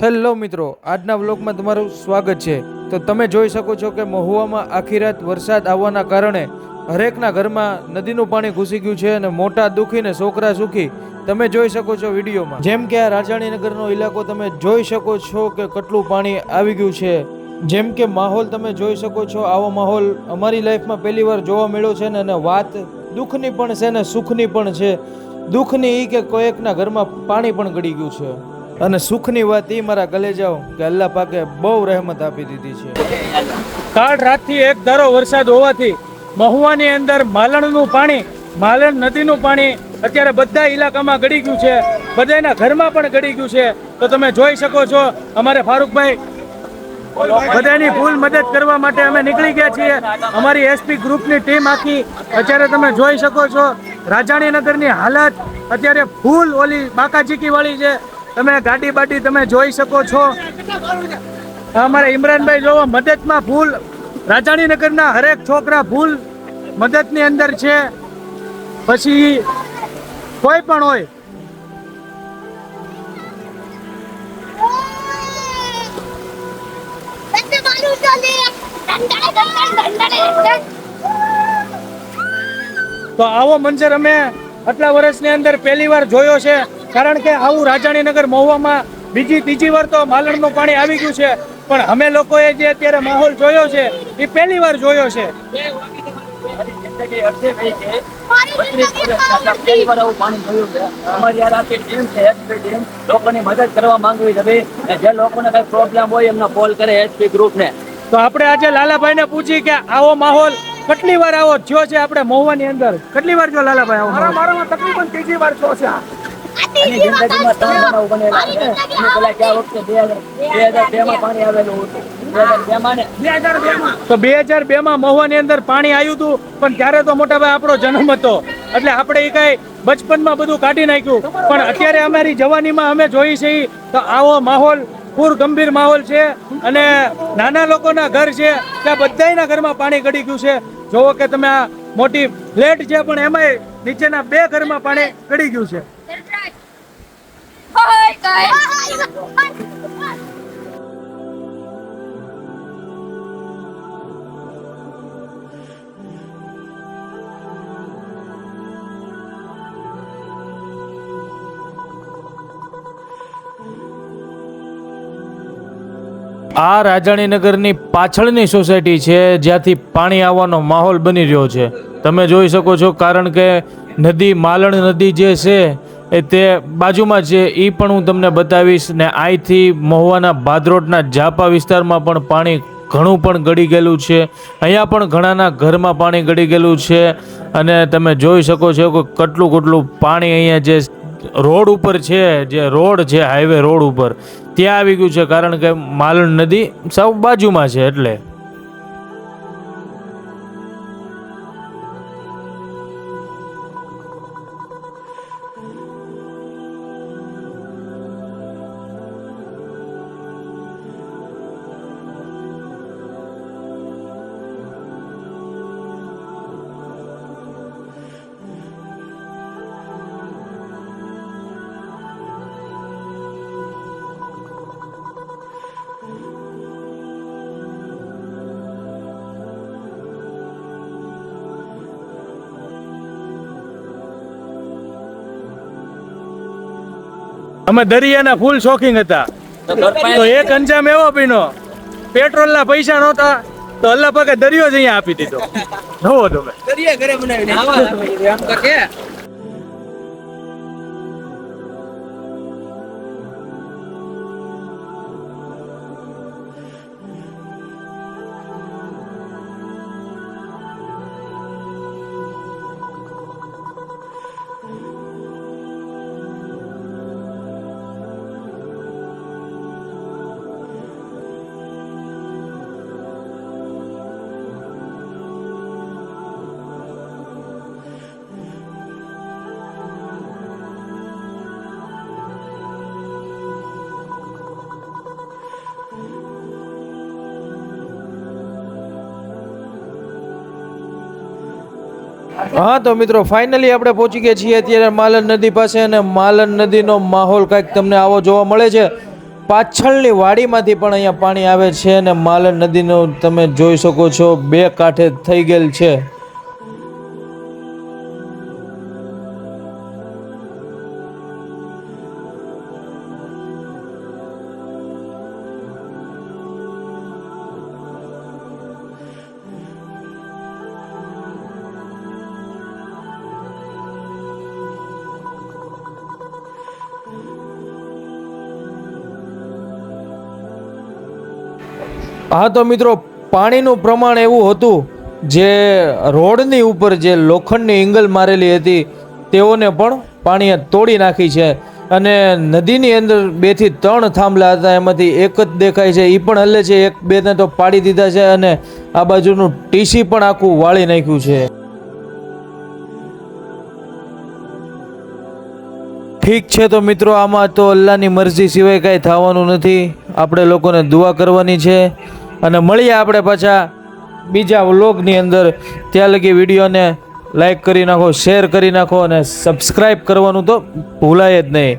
Hello મિત્રો, આજના વ્લોગમાં તમારું સ્વાગત છે. તો તમે જોઈ શકો છો કે મહુવામાં આખી રાત વરસાદ આવવાના કારણે હરેકના ઘરમાં નદીનું પાણી ઘૂસી ગયું છે અને મોટા દુખી ને છોકરા સુખી તમે જોઈ શકો છો વિડીયોમાં. જેમ કે આ રાજાણીનગરનો ઇલાકો તમે જોઈ શકો છો કે કેટલું પાણી આવી ગયું છે. જેમ કે માહોલ તમે જોઈ શકો છો, આવો માહોલ અમારી લાઈફમાં પહેલી વાર જોવા મળ્યો છે ને અને વાત દુઃખની પણ છે ને સુખની પણ છે. દુઃખની એ કે કોઈકના ઘરમાં પાણી પણ ગળી ગયું છે. અને સુખની વાત એ મારા ગલે જાઓ કે અલ્લાહ પાકે બહુ રહેમત આપી દીધી છે. કાળ રાતથી એક ધારો વરસાદ હોવાથી મહુવાની અંદર માલણનું પાણી, માલણ નદીનું પાણી અત્યારે બધા ઇલાકામાં ગળી ગયું છે. બધાના ઘરમાં પણ ગળી ગયું છે. તો તમે જોઈ શકો છો, અમારે ફારૂકભાઈ બધાની ફૂલ મદદ કરવા માટે અમે નીકળી ગયા છીએ. અમારી એસપી ગ્રુપની ટીમ આખી, અત્યારે તમે જોઈ શકો છો, રાજાણીનગરની હાલત અત્યારે ફૂલ ઓલી બાકાચીકી વાળી છે. તમે ગાડી બાડી તમે જોઈ શકો છો. અમારા ઇમરાનભાઈ જોવો, મદદમાં ફૂલ રાજાણીનગરના હરેક છોકરા ફૂલ મદદની અંદર છે. પછી કોઈ પણ હોય. તો આવો મંજર અમે આટલા વર્ષની અંદર પહેલી વાર જોયો છે. કારણ કે આવું રાજાણીનગર મહુવામાં બીજી ત્રીજી વાર તો માલણનું પાણી આવી ગયું છે. પણ અમે લોકોએ જે અત્યારે માહોલ જોયો છે, એ પહેલી વાર જોયો છે. છે છે છે લોકોની મદદ કરવા માંગવી છે જે લોકોને કઈ પ્રોબ્લેમ હોય એમને કોલ કરે એચપી ગ્રુપ ને તો આપણે આજે લાલાભાઈને પૂછી કે આવો માહોલ કેટલી વાર આવો થયો છે આપણે મહુવાની અંદર? કેટલી વાર જો લાલાભાઈ આવો મારા મારામાં તકરીબન ત્રીજી વાર થયો છે એની જિંદગીમાં ત્રણ બનાવ બનેલા છે. એને પેલા ગયા વખતે બે હજાર બે હજાર બે માં પાણી આવેલું હતું. બે હજાર બે માં ને તો બે હજાર બે માં મહુવાની અંદર પાણી આવ્યું હતું પણ ત્યારે તો મોટા ભાઈ આપણો જન્મ હતો. એટલે આપણે એ કઈ બચપનમાં બધું કાઢી નાખ્યું. પણ અત્યારે અમારી જવાનીમાં અમે જોઈ છીએ તો આવો માહોલ પૂર ગંભીર માહોલ છે. અને નાના લોકોના ઘર છે ત્યાં બધાયના ઘરમાં પાણી ગળી ગયું છે. જોવો કે તમે આ મોટી ફ્લેટ છે પણ એમાંય નીચેના બે ઘરમાં પાણી ગળી ગયું છે. આ રાજાણીનગરની પાછળની સોસાયટી છે, જ્યાંથી પાણી આવવાનો માહોલ બની રહ્યો છે. તમે જોઈ શકો છો, કારણ કે નદી, માલણ નદી જે છે એ તે બાજુમાં છે એ પણ હું તમને બતાવીશ ને અહીંથી મહુવાના ભાદરોટના જાપા વિસ્તારમાં પણ પાણી ઘણું પણ ગળી ગયેલું છે. અહીંયા પણ ઘણાના ઘરમાં પાણી ગળી ગયેલું છે અને તમે જોઈ શકો છો કે કેટલું કેટલું પાણી અહીંયા જે રોડ ઉપર છે, જે રોડ છે હાઈવે રોડ ઉપર, ત્યાં આવી ગયું છે. કારણ કે માલણ નદી સાવ બાજુમાં છે એટલે. અમે દરિયાના ફૂલ શોખીન હતા. તો એક અંજામ એવો પીનો પેટ્રોલના પૈસા નહોતા તો અલ્લાહ પાકે દરિયો જ અહીંયા આપી દીધો. જોવો તમે હા, તો મિત્રો ફાઇનલી આપણે પહોંચી ગયા છીએ અત્યારે માલન નદી પાસે અને માલન નદીનો માહોલ કંઈક તમને આવો જોવા મળે છે. પાછળની વાડીમાંથી પણ અહીંયા પાણી આવે છે અને માલન નદીનો તમે જોઈ શકો છો, બે કાંઠે થઈ ગયેલ છે. હા તો મિત્રો, પાણીનું પ્રમાણ એવું હતું જે રોડની ઉપર જે લોખંડની એંગલ મારેલી હતી, તેઓને પણ પાણીએ તોડી નાખી છે. અને નદીની અંદર બેથી ત્રણ થાંભલા હતા, એમાંથી એક જ દેખાય છે. એ પણ હલે છે. એક, બેને તો પાડી દીધા છે અને આ બાજુનું ટીસી પણ આખું વાળી નાખ્યું છે. ઠીક છે તો મિત્રો, આમાં તો અલ્લાહની મરજી સિવાય કાંઈ થવાનું નથી. આપણે લોકોને દુઆ કરવાની છે. અને મળીએ આપણે પાછા બીજા વ્લોગની અંદર. ત્યાં લગી વિડીયોને લાઈક કરી નાખો, શેર કરી નાખો અને સબસ્ક્રાઈબ કરવાનું તો ભૂલાય જ નહીં.